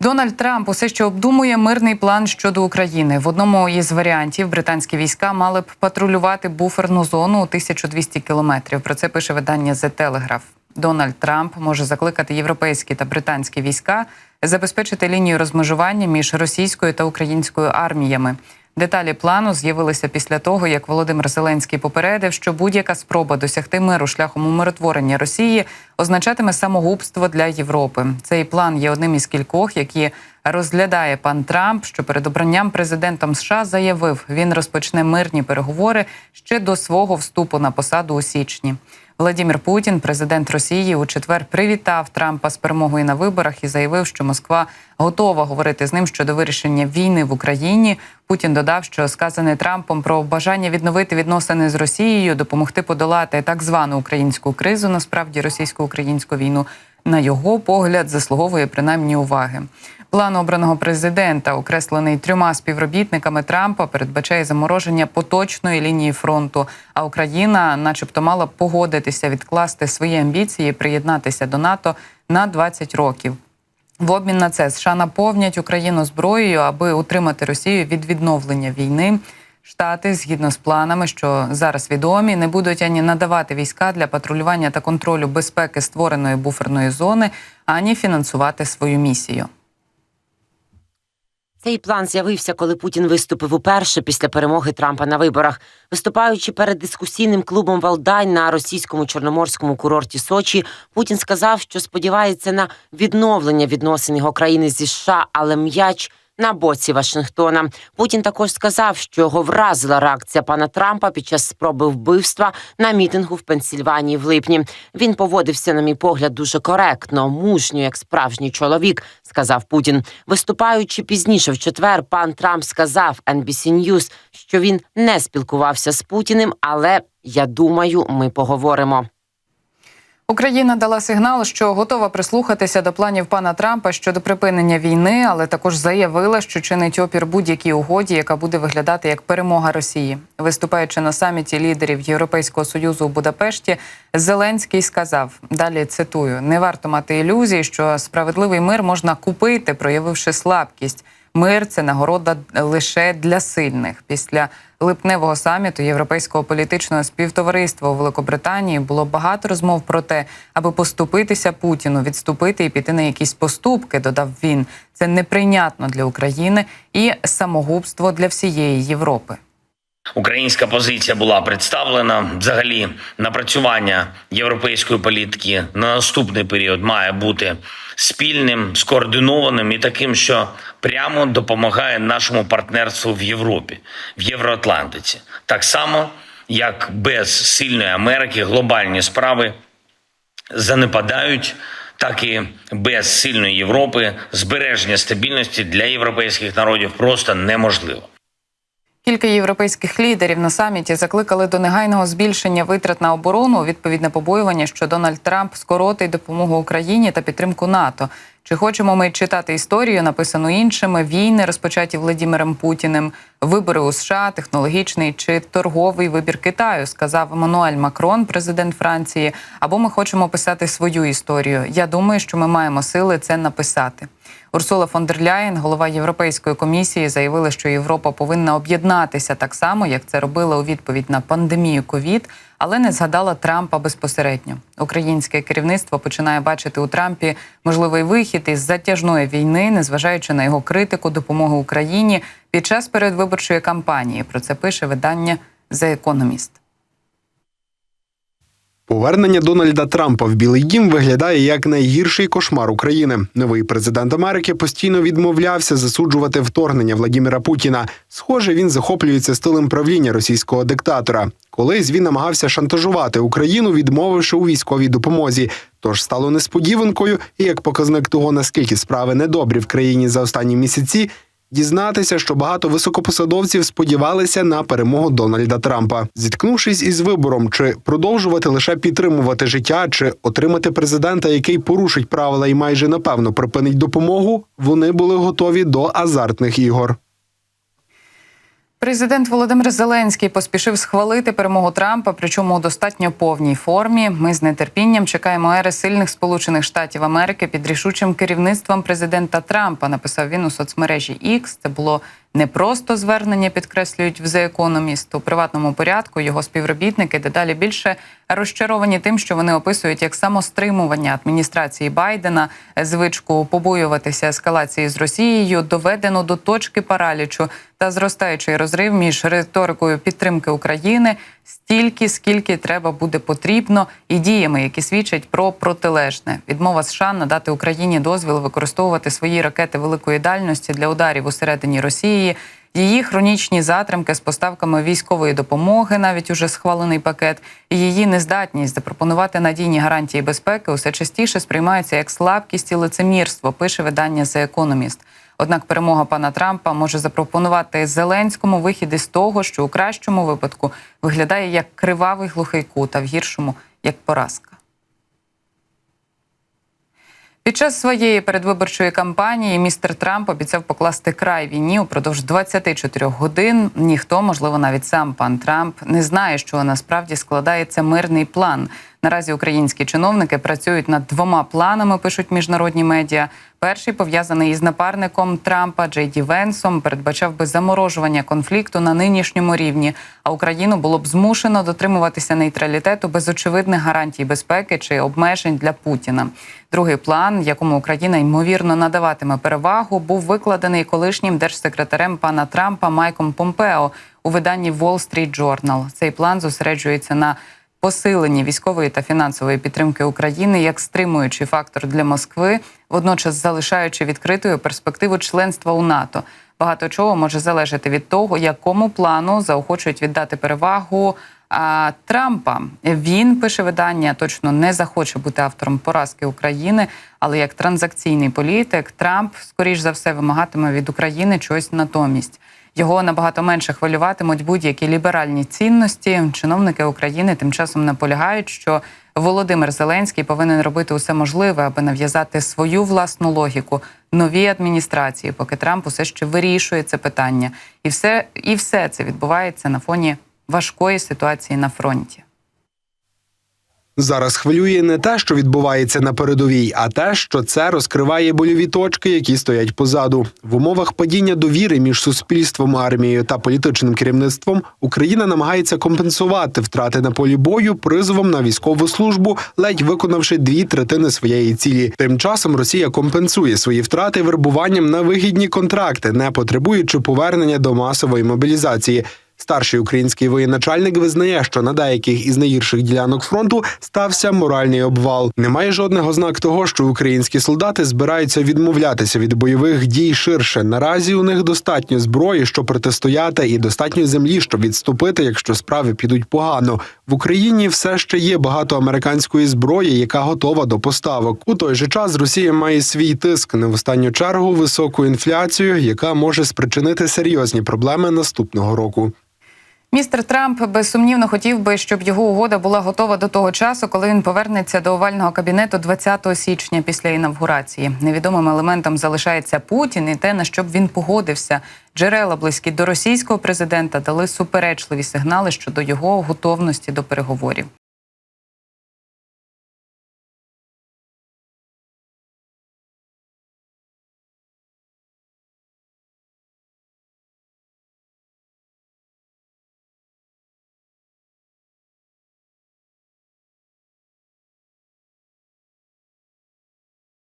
Дональд Трамп усе ще обдумує мирний план щодо України. В одному із варіантів британські війська мали б патрулювати буферну зону у 1200 кілометрів. Про це пише видання The Telegraph. Дональд Трамп може закликати європейські та британські війська забезпечити лінію розмежування між російською та українською арміями. Деталі плану з'явилися після того, як Володимир Зеленський попередив, що будь-яка спроба досягти миру шляхом умиротворення Росії означатиме самогубство для Європи. Цей план є одним із кількох, які розглядає пан Трамп, що перед обранням президентом США заявив, він розпочне мирні переговори ще до свого вступу на посаду у січні. Владимир Путін, президент Росії, у четвер привітав Трампа з перемогою на виборах і заявив, що Москва готова говорити з ним щодо вирішення війни в Україні. Путін додав, що сказане Трампом про бажання відновити відносини з Росією, допомогти подолати так звану українську кризу, насправді російсько-українську війну, на його погляд заслуговує принаймні уваги. План обраного президента, окреслений трьома співробітниками Трампа, передбачає замороження поточної лінії фронту. А Україна, начебто, мала погодитися відкласти свої амбіції, приєднатися до НАТО на 20 років. В обмін на це США наповнять Україну зброєю, аби утримати Росію від відновлення війни. Штати, згідно з планами, що зараз відомі, не будуть ані надавати війська для патрулювання та контролю безпеки створеної буферної зони, ані фінансувати свою місію. Цей план з'явився, коли Путін виступив уперше після перемоги Трампа на виборах. Виступаючи перед дискусійним клубом Валдань на російському чорноморському курорті Сочі, Путін сказав, що сподівається на відновлення відносин його країни зі США, але м'яч на боці Вашингтона. Путін також сказав, що його вразила реакція пана Трампа під час спроби вбивства на мітингу в Пенсільванії в липні. Він поводився, на мій погляд, дуже коректно, мужньо, як справжній чоловік, сказав Путін. Виступаючи пізніше в четвер, пан Трамп сказав NBC News, що він не спілкувався з Путіним, але я думаю, ми поговоримо. Україна дала сигнал, що готова прислухатися до планів пана Трампа щодо припинення війни, але також заявила, що чинить опір будь-якій угоді, яка буде виглядати як перемога Росії. Виступаючи на саміті лідерів Європейського союзу у Будапешті, Зеленський сказав: далі цитую: не варто мати ілюзії, що справедливий мир можна купити, проявивши слабкість. Мир це нагорода лише для сильних. Після липневого саміту Європейського політичного співтовариства у Великобританії було багато розмов про те, аби поступитися Путіну, відступити і піти на якісь поступки. Додав він. Це неприйнятно для України і самогубство для всієї Європи. Українська позиція була представлена. Взагалі, напрацювання європейської політики на наступний період має бути спільним, скоординованим і таким, що прямо допомагає нашому партнерству в Європі, в Євроатлантиці, так само як без сильної Америки глобальні справи занепадають. Так і без сильної Європи збереження стабільності для європейських народів просто неможливо. Кілька європейських лідерів на саміті закликали до негайного збільшення витрат на оборону у відповідне побоювання, що Дональд Трамп скоротить допомогу Україні та підтримку НАТО. Чи хочемо ми читати історію, написану іншими війни, розпочаті Владимиром Путіним, вибори у США, технологічний чи торговий вибір Китаю, сказав Еммануель Макрон, президент Франції. Або ми хочемо писати свою історію. Я думаю, що ми маємо сили це написати. Урсула фон дер Ляєн, голова Європейської комісії, заявила, що Європа повинна об'єднатися так само, як це робила у відповідь на пандемію ковід, але не згадала Трампа безпосередньо. Українське керівництво починає бачити у Трампі можливий вихід із затяжної війни, незважаючи на його критику допомоги Україні під час передвиборчої кампанії. Про це пише видання The Economist. Повернення Дональда Трампа в Білий Дім виглядає як найгірший кошмар України. Новий президент Америки постійно відмовлявся засуджувати вторгнення Владіміра Путіна. Схоже, він захоплюється стилем правління російського диктатора. Колись він намагався шантажувати Україну, відмовивши у військовій допомозі. Тож стало несподіванкою, і як показник того, наскільки справи недобрі в країні за останні місяці. Дізнатися, що багато високопосадовців сподівалися на перемогу Дональда Трампа, зіткнувшись із вибором, чи продовжувати лише підтримувати життя, чи отримати президента, який порушить правила і майже напевно припинить допомогу, вони були готові до азартних ігор. Президент Володимир Зеленський поспішив схвалити перемогу Трампа, причому у достатньо повній формі. Ми з нетерпінням чекаємо ери сильних Сполучених Штатів Америки під рішучим керівництвом президента Трампа. Написав він у соцмережі X. Це було не просто звернення, підкреслюють в The Economist. У приватному порядку його співробітники дедалі більше розчаровані тим, що вони описують як самостримування адміністрації Байдена, звичку побоюватися ескалації з Росією, доведено до точки паралічу та зростаючий розрив між риторикою підтримки України стільки, скільки треба буде потрібно, і діями, які свідчать про протилежне. Відмова США надати Україні дозвіл використовувати свої ракети великої дальності для ударів усередині Росії. Її хронічні затримки з поставками військової допомоги, навіть уже схвалений пакет, і її нездатність запропонувати надійні гарантії безпеки усе частіше сприймаються як слабкість і лицемірство. Пише видання The Economist. Однак перемога пана Трампа може запропонувати Зеленському вихід із того, що у кращому випадку виглядає як кривавий глухий кут, а в гіршому як поразка. Під час своєї передвиборчої кампанії містер Трамп обіцяв покласти край війні упродовж 24 годин. Ніхто, можливо, навіть сам пан Трамп, не знає, що насправді складається мирний план. Наразі українські чиновники працюють над двома планами. Пишуть міжнародні медіа. Перший пов'язаний із напарником Трампа Джей Ді Венсом, передбачав би заморожування конфлікту на нинішньому рівні. А Україну було б змушено дотримуватися нейтралітету без очевидних гарантій безпеки чи обмежень для Путіна. Другий план, якому Україна ймовірно надаватиме перевагу, був викладений колишнім держсекретарем пана Трампа Майком Помпео у виданні Wall Street Journal. Цей план зосереджується на посиленні військової та фінансової підтримки України як стримуючий фактор для Москви, водночас залишаючи відкритою перспективу членства у НАТО. Багато чого може залежати від того, якому плану заохочують віддати перевагу. А Трампа він пише видання, точно не захоче бути автором поразки України, але як транзакційний політик Трамп, скоріш за все, вимагатиме від України чогось натомість. Його набагато менше хвилюватимуть будь-які ліберальні цінності. Чиновники України тим часом наполягають, що Володимир Зеленський повинен робити усе можливе, аби нав'язати свою власну логіку новій адміністрації, поки Трамп усе ще вирішує це питання, і все, і все це відбувається на фоні важкої ситуації на фронті. Зараз хвилює не те, що відбувається на передовій, а те, що це розкриває больові точки, які стоять позаду. В умовах падіння довіри між суспільством, армією та політичним керівництвом Україна намагається компенсувати втрати на полі бою призовом на військову службу, ледь виконавши дві третини своєї цілі. Тим часом Росія компенсує свої втрати вербуванням на вигідні контракти, не потребуючи повернення до масової мобілізації. Старший український воєначальник визнає, що на деяких із найгірших ділянок фронту стався моральний обвал. Немає жодних ознак того, що українські солдати збираються відмовлятися від бойових дій ширше. Наразі у них достатньо зброї, щоб протистояти, і достатньо землі, щоб відступити, якщо справи підуть погано. В Україні все ще є багато американської зброї, яка готова до поставок. У той же час Росія має свій тиск не в останню чергу високу інфляцію, яка може спричинити серйозні проблеми наступного року. Містер Трамп безсумнівно хотів би, щоб його угода була готова до того часу, коли він повернеться до овального кабінету 20 січня після інавгурації. Невідомим елементом залишається Путін і те, на що б він погодився. Джерела близькі до російського президента дали суперечливі сигнали щодо його готовності до переговорів.